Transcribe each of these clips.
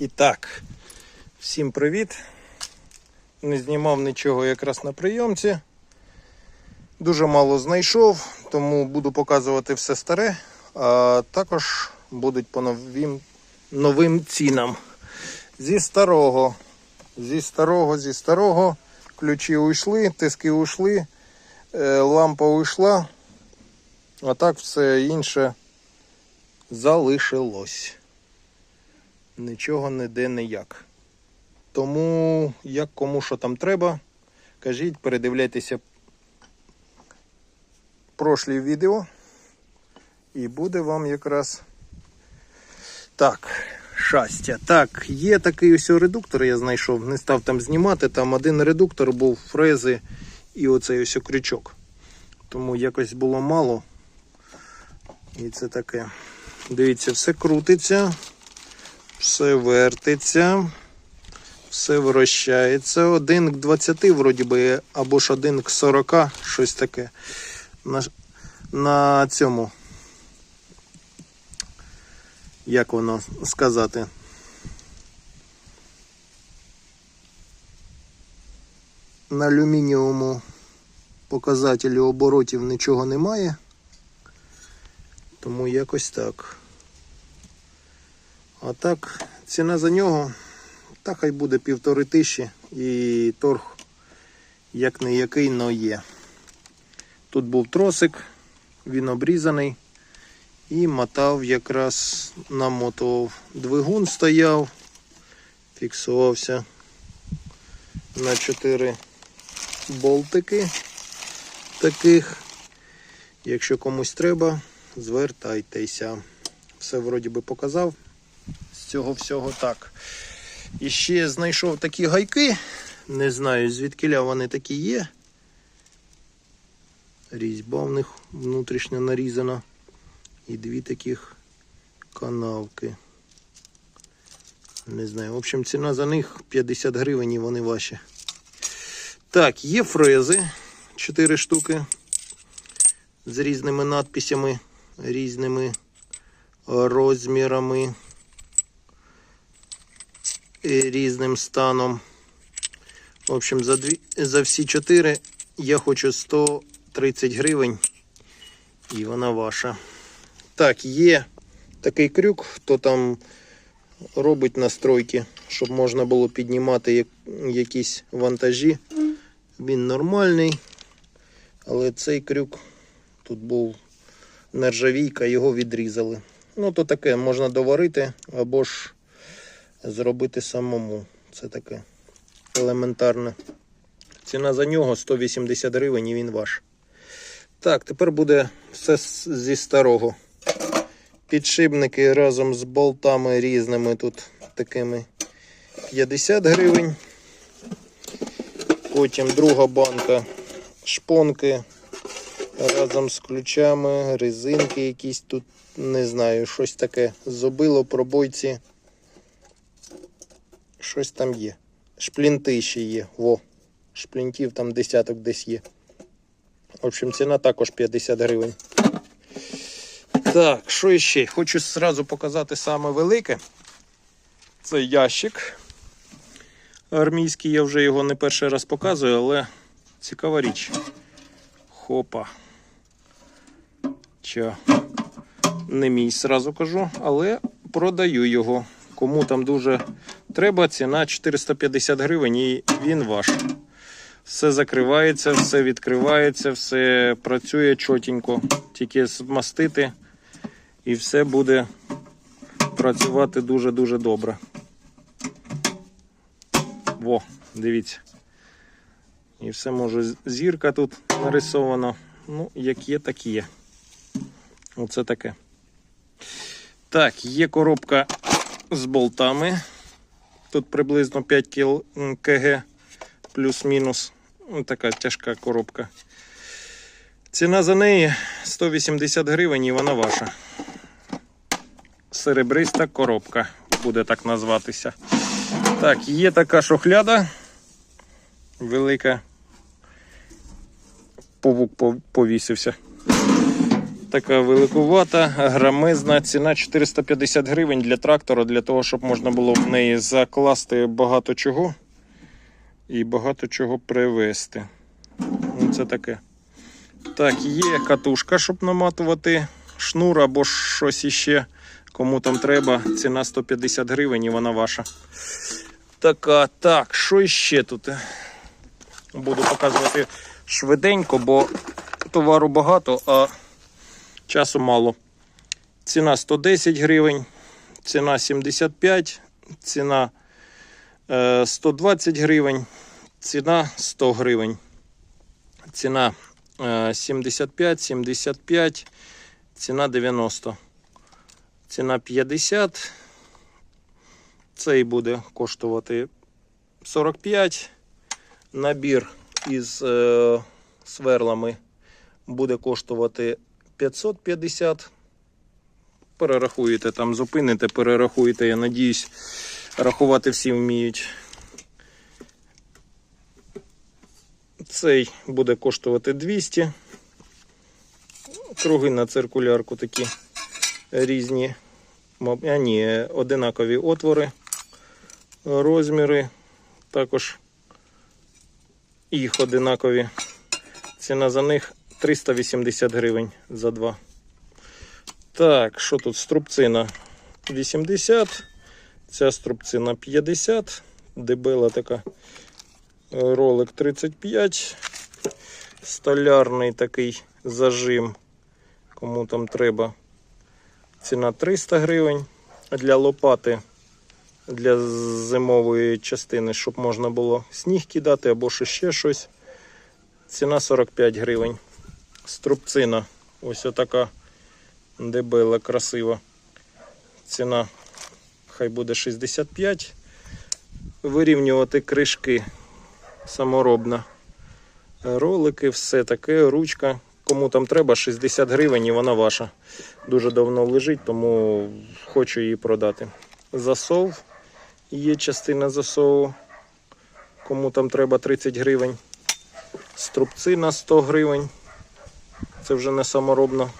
І так, всім привіт. Не знімав нічого якраз на прийомці. Дуже мало знайшов, тому буду показувати все старе, а також будуть по новим, новим цінам. Зі старого, зі старого, зі старого. Ключі уйшли, тиски уйшли, е, лампа уйшла, а так все інше залишилось. Нічого ніде ніяк. Тому як кому що там треба, кажіть, передивляйтеся прошлі відео. І буде вам якраз так, щастя. Так, є такий ось редуктор, я знайшов, не став там знімати. Там один редуктор був фрези і оцей ось крючок. Тому якось було мало. І це таке. Дивіться, все крутиться, все вертиться, все вращається. Один к 20 вроді би, або ж один к 40, щось таке. На, на цьому. Як воно сказати? На алюмінієвому показателі оборотів нічого немає. Тому якось так. А так, ціна за нього, та хай буде півтори тисячі і торг як не який, но є. Тут був тросик, він обрізаний і мотав якраз намотував. Двигун стояв, фіксувався на 4 болтики таких. Якщо комусь треба, звертайтеся. Все вроді би показав. Цього всього так. І ще знайшов такі гайки. Не знаю, звідкиля вони такі є. Різьба в них внутрішньо нарізана. І дві таких канавки. Не знаю. В общем, ціна за них 50 гривень і вони ваші. Так, є фрези 4 штуки з різними надписями, різними розмірами різним станом. В общем, за, дві, за всі 4 я хочу 130 гривень. І вона ваша. Так, є такий крюк, хто там робить настройки, щоб можна було піднімати як, якісь вантажі. Він нормальний, але цей крюк тут був нержавійка, його відрізали. Ну, то таке можна доварити або ж зробити самому. Це таке елементарне. Ціна за нього 180 гривень і він ваш. Так, тепер буде все зі старого. Підшипники разом з болтами різними тут такими 50 гривень. Потім друга банка шпонки разом з ключами, резинки якісь тут, не знаю, щось таке. Зобило пробойці. Щось там є. Шплінти ще є. Во. Шплінтів там десяток десь є. В общем, ціна також 50 гривень. Так, що ще? Хочу зразу показати саме велике. Це ящик. Армійський, я вже його не перший раз показую, але цікава річ. Хопа. Ча. Не мій сразу кажу, але продаю його. Кому там дуже треба, ціна 450 гривень і він ваш. Все закривається, все відкривається, все працює чотенько. Тільки змастити і все буде працювати дуже-дуже добре. Во, дивіться. І все може зірка тут нарисована. Ну, як є, так є. Оце таке. Так, є коробка з болтами. Тут приблизно 5 кіл кг плюс-мінус. Ну, така тяжка коробка. Ціна за неї 180 гривень і вона ваша. Серебриста коробка, буде так назватися. Так, є така шохляда. Велика. Павук повісився. Така великувата, грамизна, ціна 450 гривень для трактора, для того, щоб можна було в неї закласти багато чого і багато чого привезти. Ну, це таке. Так, є катушка, щоб наматувати шнур або щось іще. Кому там треба, ціна 150 гривень і вона ваша. Така, так, що іще тут? Буду показувати швиденько, бо товару багато, а часу мало. Ціна 110 гривень, ціна 75, ціна е, 120 гривень, ціна 100 гривень. Ціна е, 75, 75, ціна 90. Ціна 50. Цей буде коштувати 45. Набір із е, сверлами буде коштувати 550. Перерахуєте там, зупините, перерахуєте. Я надіюсь, рахувати всі вміють. Цей буде коштувати 200. Круги на циркулярку такі різні. А ні, одинакові отвори, розміри. Також їх одинакові. Ціна за них 380 гривень за два. Так, що тут? Струбцина 80, ця струбцина 50, дебела така. Ролик 35, столярний такий зажим, кому там треба. Ціна 300 гривень. Для лопати для зимової частини, щоб можна було сніг кидати або ще щось. Ціна 45 гривень. Струбцина. Ось отака дебела, красива. Ціна хай буде 65. Вирівнювати кришки саморобна. Ролики, все таке, ручка. Кому там треба, 60 гривень і вона ваша. Дуже давно лежить, тому хочу її продати. Засов. Є частина засову. Кому там треба 30 гривень. Струбцина 100 гривень. Це вже не саморобна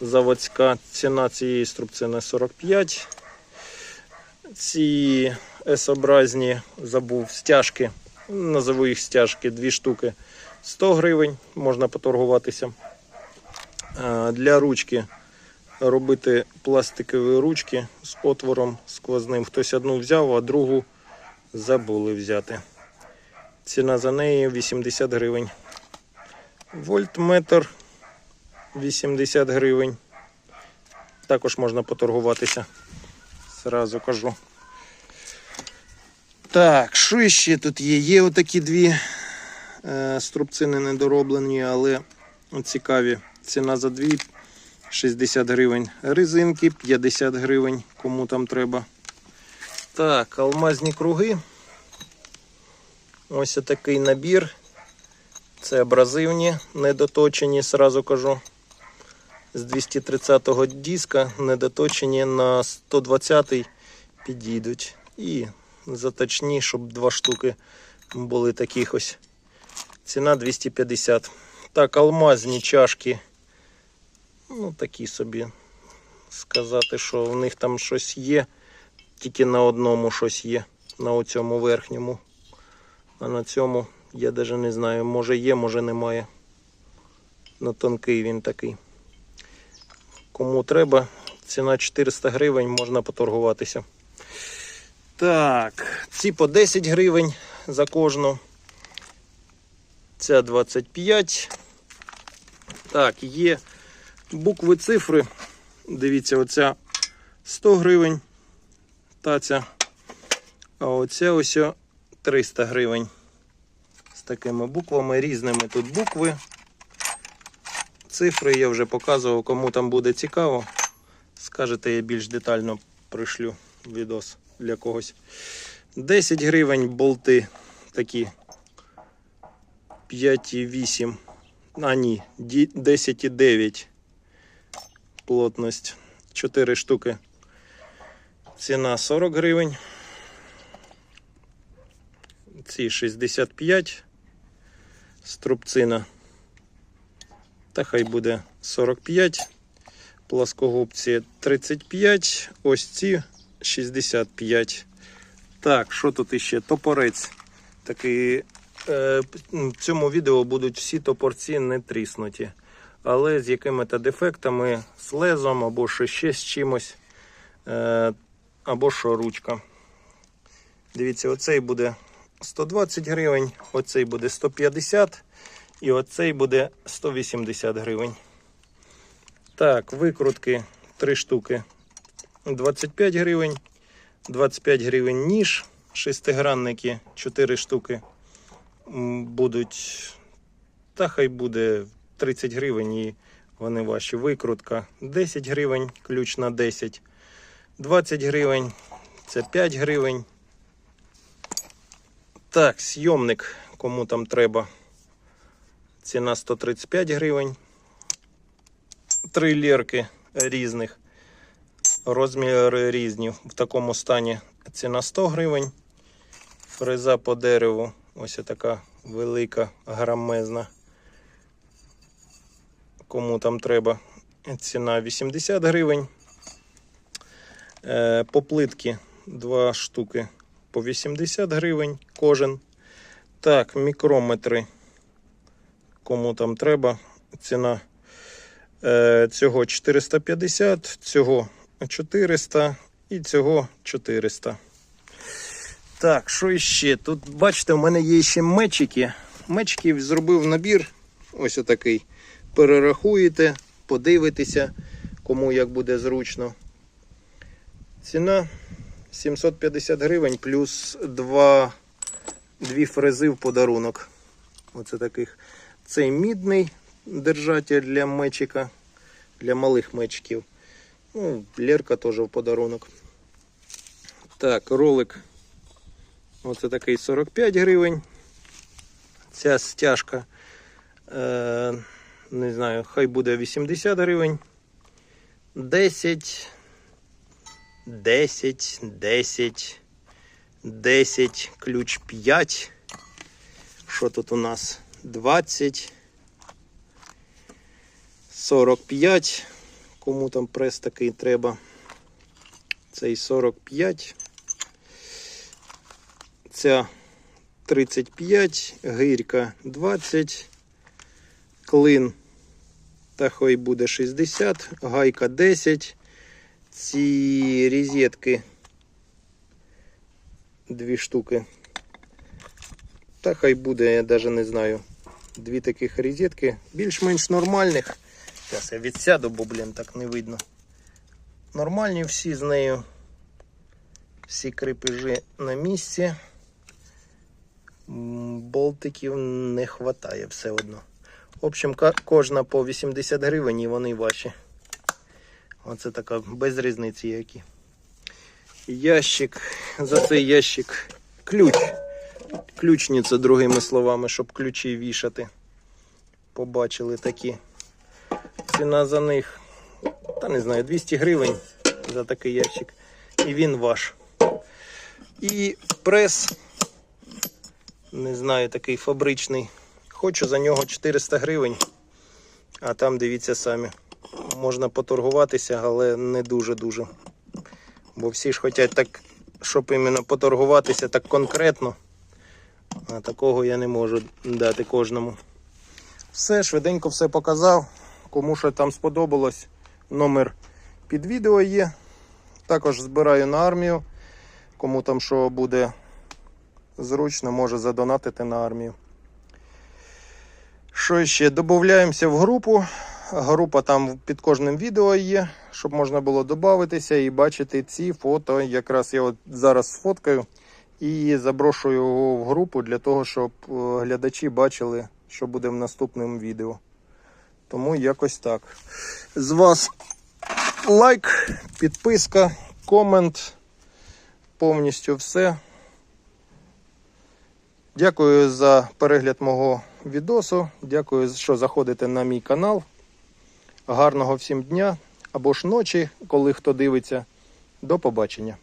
заводська. Ціна цієї струбцини 45. Ці S-образні, забув, стяжки. Назову їх стяжки, дві штуки. 100 гривень, можна поторгуватися. Для ручки робити пластикові ручки з отвором сквозним. Хтось одну взяв, а другу забули взяти. Ціна за неї 80 гривень. Вольтметр 80 гривень. Також можна поторгуватися. Зразу кажу. Так, що ще тут є? Є отакі дві е, струбцини недороблені, але цікаві. Ціна за дві 60 гривень. Резинки 50 гривень, кому там треба. Так, алмазні круги. Ось такий набір. Це абразивні, недоточені, сразу кажу. З 230-го диска недоточені на 120-й підійдуть. І заточні, щоб два штуки були таких ось. Ціна 250. Так, алмазні чашки. Ну, такі собі. Сказати, що в них там щось є. Тільки на одному щось є. На оцьому верхньому. А на цьому я навіть не знаю. Може є, може немає. На тонкий він такий. Кому треба, ціна 400 гривень, можна поторгуватися. Так, ці по 10 гривень за кожну. Ця 25. Так, є букви цифри. Дивіться, оця 100 гривень. Таця. А оця ось 300 гривень. Такими буквами, різними тут букви. Цифри я вже показував, кому там буде цікаво. Скажете, я більш детально пришлю відос для когось. 10 гривень болти такі 5,8. А ні, 10,9 плотність. 4 штуки. Ціна 40 гривень. Ці 65. Струбцина Та хай буде 45. Плоскогубці 35. Ось ці 65. Так, що тут іще? Топорець. Такий, е, в цьому відео будуть всі топорці не тріснуті. Але з якими-то дефектами, з лезом або ще, ще з чимось. Е, або що ручка. Дивіться, оцей буде 120 гривень, оцей буде 150 і оцей буде 180 гривень. Так, викрутки 3 штуки 25 гривень, 25 гривень ніж, шестигранники 4 штуки будуть, та хай буде 30 гривень і вони ваші. Викрутка 10 гривень, ключ на 10, 20 гривень, це 5 гривень. Так, сйомник, кому там треба. Ціна 135 гривень. Три лірки різних. Розміри різні. В такому стані ціна 100 гривень. Фреза по дереву. Ось така велика, грамезна. Кому там треба. Ціна 80 гривень. Е, По плитки два штуки по 80 гривень кожен. Так, мікрометри. Кому там треба. Ціна е, цього 450, цього 400 і цього 400. Так, що іще? Тут, бачите, у мене є ще мечики. Мечиків зробив набір. Ось отакий. Перерахуєте, подивитеся, кому як буде зручно. Ціна 750 гривень плюс два, дві фрези в подарунок. Оце таких. Цей мідний держатель для мечика, для малих мечиків. Ну, лерка теж в подарунок. Так, ролик. Оце такий 45 гривень. Ця стяжка. Е, не знаю, хай буде 80 гривень. 10. 10, 10, 10, ключ 5. Що тут у нас? 20, 45. Кому там прес такий треба? Цей 45. Ця 35, гирька 20, клин та хай буде 60, гайка 10. Ці розетки дві штуки. Та хай буде, я навіть не знаю. Дві таких розетки, більш-менш нормальних. Зараз я відсяду, бо, блін, так не видно. Нормальні всі з нею. Всі крепежі на місці. Болтиків не вистачає все одно. В общем, кожна по 80 гривень і вони ваші. Оце така без різниці які. Ящик. За цей ящик ключ. Ключниця, другими словами, щоб ключі вішати. Побачили такі. Ціна за них, та не знаю, 200 гривень за такий ящик. І він ваш. І прес, не знаю, такий фабричний. Хочу за нього 400 гривень. А там дивіться самі можна поторгуватися, але не дуже-дуже. Бо всі ж хочуть так, щоб іменно поторгуватися так конкретно. А такого я не можу дати кожному. Все, швиденько все показав. Кому що там сподобалось, номер під відео є. Також збираю на армію. Кому там що буде зручно, може задонатити на армію. Що ще? Додаємося в групу. Група там під кожним відео є, щоб можна було додатися і бачити ці фото. Якраз я от зараз сфоткаю і заброшую його в групу для того, щоб е, глядачі бачили, що буде в наступному відео. Тому якось так. З вас лайк, підписка, комент. Повністю все. Дякую за перегляд мого відосу. Дякую, що заходите на мій канал. Гарного всім дня або ж ночі, коли хто дивиться. До побачення.